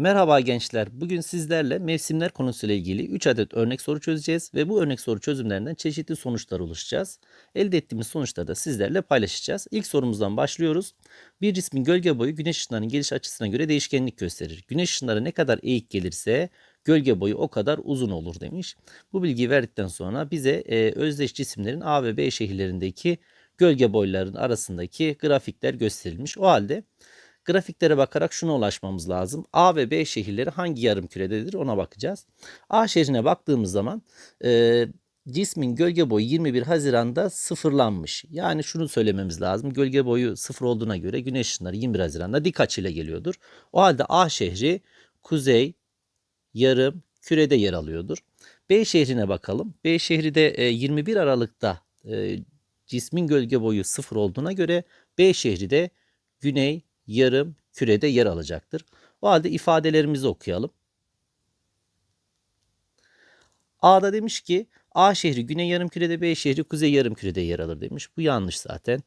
Merhaba gençler. Bugün sizlerle mevsimler konusuyla ilgili 3 adet örnek soru çözeceğiz ve bu örnek soru çözümlerinden çeşitli sonuçlar oluşacağız. Elde ettiğimiz sonuçları da sizlerle paylaşacağız. İlk sorumuzdan başlıyoruz. Bir cismin gölge boyu güneş ışınlarının geliş açısına göre değişkenlik gösterir. Güneş ışınları ne kadar eğik gelirse gölge boyu o kadar uzun olur demiş. Bu bilgiyi verdikten sonra bize e, özdeş cisimlerin A ve B şehirlerindeki gölge boylarının arasındaki grafikler gösterilmiş. O halde Grafiklere bakarak şuna ulaşmamız lazım. A ve B şehirleri hangi yarım kürededir ona bakacağız. A şehrine baktığımız zaman e, cismin gölge boyu 21 Haziran'da sıfırlanmış. Yani şunu söylememiz lazım. Gölge boyu sıfır olduğuna göre güneş ışınları 21 Haziran'da dik açıyla geliyordur. O halde A şehri kuzey yarım kürede yer alıyordur. B şehrine bakalım. B şehri de e, 21 Aralık'ta e, cismin gölge boyu sıfır olduğuna göre B şehri de güney yarım kürede yer alacaktır. O halde ifadelerimizi okuyalım. A'da demiş ki A şehri güney yarım kürede, B şehri kuzey yarım kürede yer alır demiş. Bu yanlış zaten.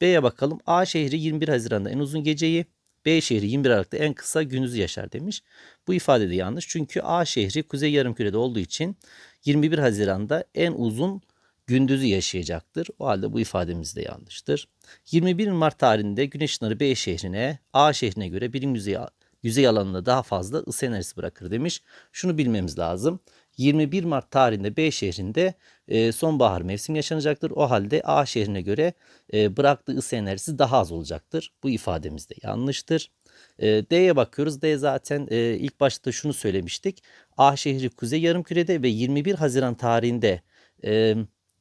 B'ye bakalım. A şehri 21 Haziran'da en uzun geceyi, B şehri 21 Aralık'ta en kısa gündüzü yaşar demiş. Bu ifade de yanlış. Çünkü A şehri kuzey yarım kürede olduğu için 21 Haziran'da en uzun gündüzü yaşayacaktır. O halde bu ifademiz de yanlıştır. 21 Mart tarihinde güneş ışınları B şehrine A şehrine göre birim yüzey, yüzey alanında daha fazla ısı enerjisi bırakır demiş. Şunu bilmemiz lazım. 21 Mart tarihinde B şehrinde e, sonbahar mevsim yaşanacaktır. O halde A şehrine göre e, bıraktığı ısı enerjisi daha az olacaktır. Bu ifademiz de yanlıştır. E, D'ye bakıyoruz. D zaten e, ilk başta şunu söylemiştik. A şehri kuzey yarımkürede ve 21 Haziran tarihinde e,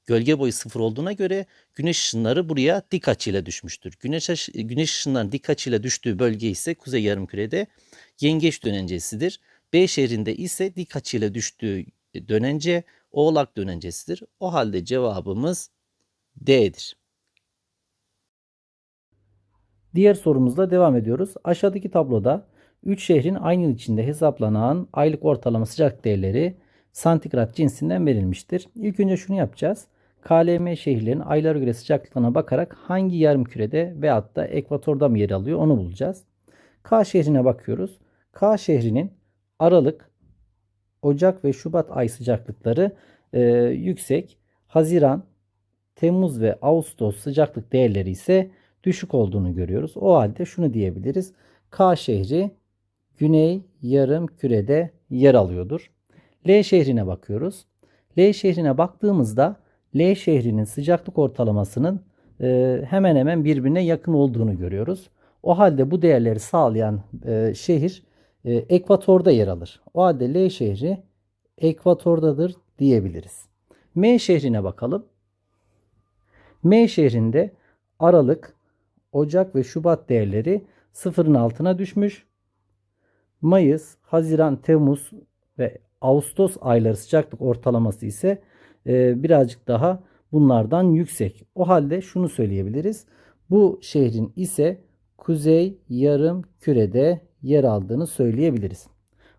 gölge boyu sıfır olduğuna göre güneş ışınları buraya dik açıyla düşmüştür. Güneş, güneş ışınlarının dik açıyla düştüğü bölge ise kuzey yarımkürede yengeç dönencesidir. B şehrinde ise dik açıyla düştüğü dönence oğlak dönencesidir. O halde cevabımız D'dir. Diğer sorumuzla devam ediyoruz. Aşağıdaki tabloda 3 şehrin aynı yıl içinde hesaplanan aylık ortalama sıcak değerleri santigrat cinsinden verilmiştir. İlk önce şunu yapacağız. KLM şehirlerin aylara göre sıcaklıklarına bakarak hangi yarım kürede veyahut da ekvatorda mı yer alıyor onu bulacağız. K şehrine bakıyoruz. K şehrinin Aralık, Ocak ve Şubat ay sıcaklıkları e, yüksek. Haziran, Temmuz ve Ağustos sıcaklık değerleri ise düşük olduğunu görüyoruz. O halde şunu diyebiliriz. K şehri güney yarım kürede yer alıyordur. L şehrine bakıyoruz. L şehrine baktığımızda L şehrinin sıcaklık ortalamasının e, hemen hemen birbirine yakın olduğunu görüyoruz. O halde bu değerleri sağlayan e, şehir e, ekvatorda yer alır. O halde L şehri ekvatordadır diyebiliriz. M şehrine bakalım. M şehrinde Aralık, Ocak ve Şubat değerleri sıfırın altına düşmüş. Mayıs, Haziran, Temmuz ve Ağustos ayları sıcaklık ortalaması ise e, birazcık daha bunlardan yüksek. O halde şunu söyleyebiliriz. Bu şehrin ise kuzey yarım kürede yer aldığını söyleyebiliriz.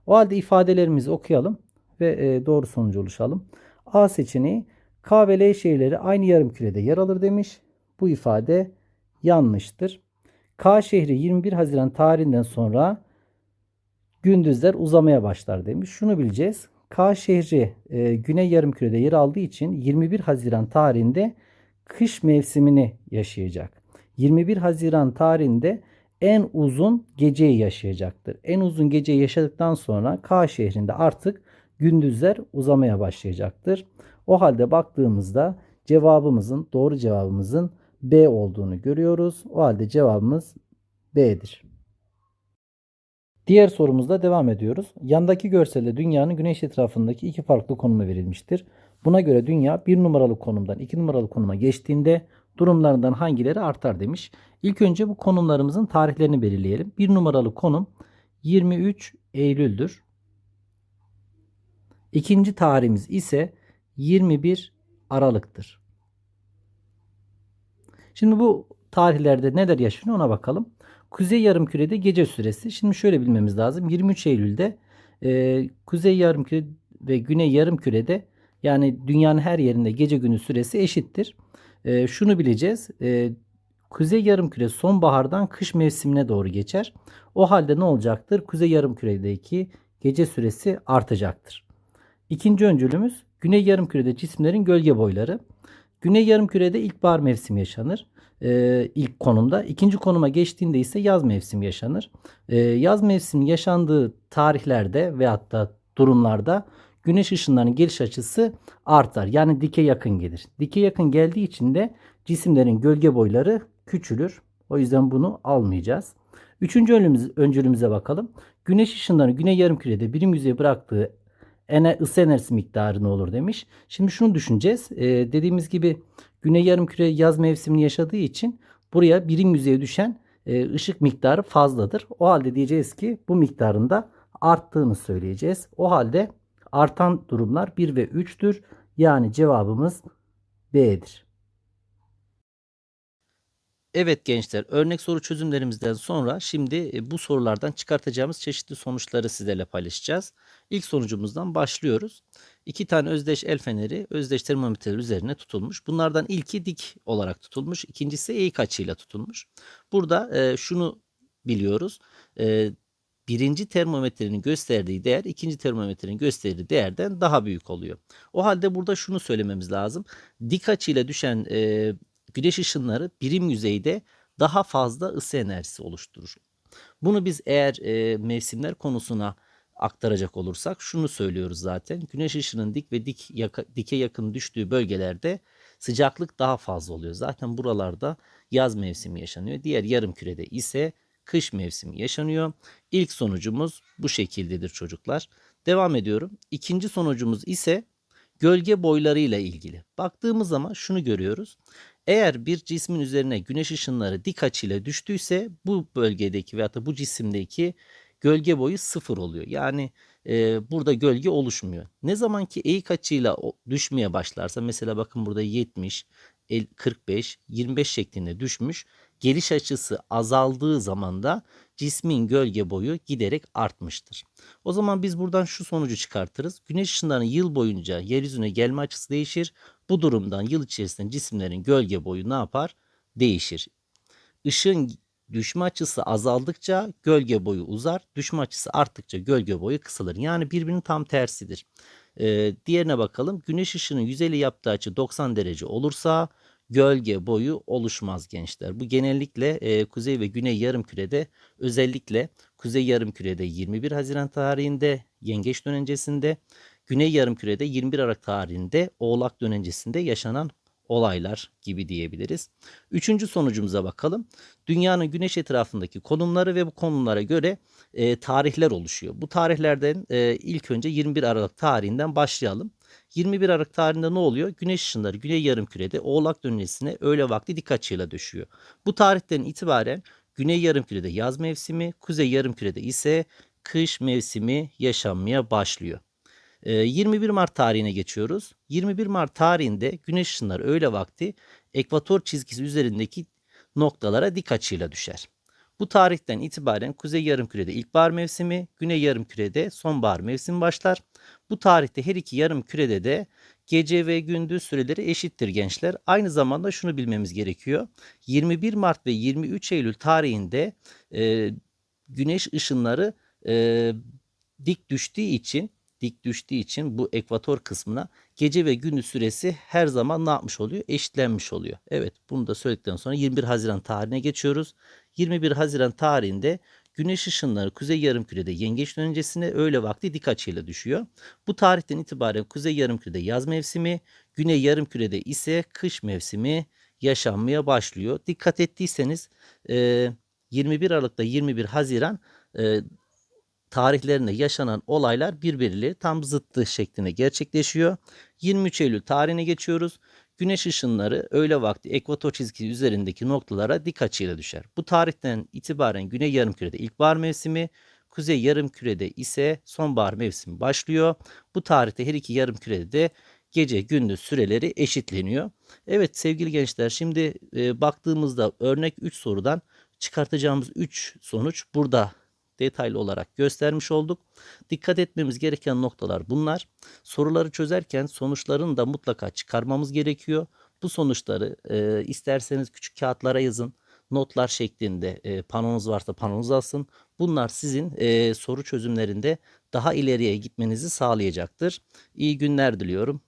O halde ifadelerimizi okuyalım ve e, doğru sonucu oluşalım. A seçeneği K ve L şehirleri aynı yarım kürede yer alır demiş. Bu ifade yanlıştır. K şehri 21 Haziran tarihinden sonra gündüzler uzamaya başlar demiş. Şunu bileceğiz. K şehri e, güney yarımkürede yer aldığı için 21 Haziran tarihinde kış mevsimini yaşayacak. 21 Haziran tarihinde en uzun geceyi yaşayacaktır. En uzun geceyi yaşadıktan sonra K şehrinde artık gündüzler uzamaya başlayacaktır. O halde baktığımızda cevabımızın doğru cevabımızın B olduğunu görüyoruz. O halde cevabımız B'dir. Diğer sorumuzda devam ediyoruz. Yandaki görselde dünyanın güneş etrafındaki iki farklı konumu verilmiştir. Buna göre dünya bir numaralı konumdan iki numaralı konuma geçtiğinde durumlarından hangileri artar demiş. İlk önce bu konumlarımızın tarihlerini belirleyelim. Bir numaralı konum 23 Eylül'dür. İkinci tarihimiz ise 21 Aralık'tır. Şimdi bu tarihlerde neler yaşanıyor ona bakalım. Kuzey yarımkürede gece süresi. Şimdi şöyle bilmemiz lazım. 23 Eylül'de e, kuzey yarımküre ve güney yarımkürede yani dünyanın her yerinde gece günü süresi eşittir. E, şunu bileceğiz. E, kuzey yarımküre sonbahardan kış mevsimine doğru geçer. O halde ne olacaktır? Kuzey yarımküredeki gece süresi artacaktır. İkinci öncülümüz güney yarımkürede cisimlerin gölge boyları. Güney yarımkürede ilkbahar mevsimi yaşanır. Ee, ilk konumda. İkinci konuma geçtiğinde ise yaz mevsimi yaşanır. Ee, yaz mevsimi yaşandığı tarihlerde veyahut da durumlarda güneş ışınlarının geliş açısı artar. Yani dike yakın gelir. Dike yakın geldiği için de cisimlerin gölge boyları küçülür. O yüzden bunu almayacağız. Üçüncü öncülümüz, öncülümüze bakalım. Güneş ışınlarını güney yarımkürede birim yüzeye bıraktığı ısı enerjisi miktarı ne olur demiş. Şimdi şunu düşüneceğiz. Ee, dediğimiz gibi güney yarımküre yaz mevsimini yaşadığı için buraya birim yüzeye düşen e, ışık miktarı fazladır. O halde diyeceğiz ki bu miktarın da arttığını söyleyeceğiz. O halde artan durumlar 1 ve 3'tür. Yani cevabımız B'dir. Evet gençler örnek soru çözümlerimizden sonra şimdi e, bu sorulardan çıkartacağımız çeşitli sonuçları sizlerle paylaşacağız. İlk sonucumuzdan başlıyoruz. İki tane özdeş el feneri özdeş termometreler üzerine tutulmuş. Bunlardan ilki dik olarak tutulmuş. ikincisi eğik açıyla tutulmuş. Burada e, şunu biliyoruz. E, birinci termometrenin gösterdiği değer ikinci termometrenin gösterdiği değerden daha büyük oluyor. O halde burada şunu söylememiz lazım. Dik açıyla düşen e, güneş ışınları birim yüzeyde daha fazla ısı enerjisi oluşturur. Bunu biz eğer e, mevsimler konusuna aktaracak olursak şunu söylüyoruz zaten. Güneş ışının dik ve dik yaka, dike yakın düştüğü bölgelerde sıcaklık daha fazla oluyor. Zaten buralarda yaz mevsimi yaşanıyor. Diğer yarım kürede ise kış mevsimi yaşanıyor. İlk sonucumuz bu şekildedir çocuklar. Devam ediyorum. İkinci sonucumuz ise gölge boylarıyla ilgili. Baktığımız zaman şunu görüyoruz. Eğer bir cismin üzerine güneş ışınları dik açıyla düştüyse bu bölgedeki veyahut da bu cisimdeki gölge boyu sıfır oluyor. Yani e, burada gölge oluşmuyor. Ne zaman ki eğik açıyla düşmeye başlarsa mesela bakın burada 70, el- 45, 25 şeklinde düşmüş. Geliş açısı azaldığı zaman da cismin gölge boyu giderek artmıştır. O zaman biz buradan şu sonucu çıkartırız. Güneş ışınlarının yıl boyunca yeryüzüne gelme açısı değişir. Bu durumdan yıl içerisinde cisimlerin gölge boyu ne yapar? Değişir. Işığın düşme açısı azaldıkça gölge boyu uzar. Düşme açısı arttıkça gölge boyu kısalır. Yani birbirinin tam tersidir. Ee, diğerine bakalım. Güneş ışığının yüzeyle yaptığı açı 90 derece olursa gölge boyu oluşmaz gençler. Bu genellikle e, kuzey ve güney yarımkürede özellikle kuzey yarımkürede 21 Haziran tarihinde yengeç dönencesinde Güney Yarımküre'de 21 Aralık tarihinde Oğlak dönencesinde yaşanan olaylar gibi diyebiliriz. Üçüncü sonucumuza bakalım. Dünyanın güneş etrafındaki konumları ve bu konumlara göre e, tarihler oluşuyor. Bu tarihlerden e, ilk önce 21 Aralık tarihinden başlayalım. 21 Aralık tarihinde ne oluyor? Güneş ışınları Güney Yarımküre'de Oğlak dönencesine öğle vakti dik açıyla düşüyor. Bu tarihten itibaren Güney Yarımküre'de yaz mevsimi, Kuzey Yarımküre'de ise kış mevsimi yaşanmaya başlıyor. Ee, 21 Mart tarihine geçiyoruz. 21 Mart tarihinde güneş ışınları öğle vakti ekvator çizgisi üzerindeki noktalara dik açıyla düşer. Bu tarihten itibaren Kuzey Yarımküre'de ilkbahar mevsimi, Güney Yarımküre'de sonbahar mevsimi başlar. Bu tarihte her iki yarımkürede de gece ve gündüz süreleri eşittir gençler. Aynı zamanda şunu bilmemiz gerekiyor. 21 Mart ve 23 Eylül tarihinde e, güneş ışınları e, dik düştüğü için dik düştüğü için bu ekvator kısmına gece ve gündüz süresi her zaman ne yapmış oluyor? Eşitlenmiş oluyor. Evet bunu da söyledikten sonra 21 Haziran tarihine geçiyoruz. 21 Haziran tarihinde güneş ışınları kuzey yarımkürede yengeç dönencesine öğle vakti dik açıyla düşüyor. Bu tarihten itibaren kuzey yarımkürede yaz mevsimi, güney yarımkürede ise kış mevsimi yaşanmaya başlıyor. Dikkat ettiyseniz e, 21 Aralık'ta 21 Haziran tarihlerinde yaşanan olaylar birbiriyle tam zıttı şeklinde gerçekleşiyor. 23 Eylül tarihine geçiyoruz. Güneş ışınları öğle vakti ekvator çizgisi üzerindeki noktalara dik açıyla düşer. Bu tarihten itibaren güney yarımkürede ilkbahar mevsimi, kuzey yarımkürede ise sonbahar mevsimi başlıyor. Bu tarihte her iki yarımkürede de gece gündüz süreleri eşitleniyor. Evet sevgili gençler şimdi e, baktığımızda örnek 3 sorudan çıkartacağımız 3 sonuç burada detaylı olarak göstermiş olduk. Dikkat etmemiz gereken noktalar bunlar. Soruları çözerken sonuçlarını da mutlaka çıkarmamız gerekiyor. Bu sonuçları e, isterseniz küçük kağıtlara yazın. notlar şeklinde e, panonuz varsa panonuz alsın. Bunlar sizin e, soru çözümlerinde daha ileriye gitmenizi sağlayacaktır. İyi günler diliyorum.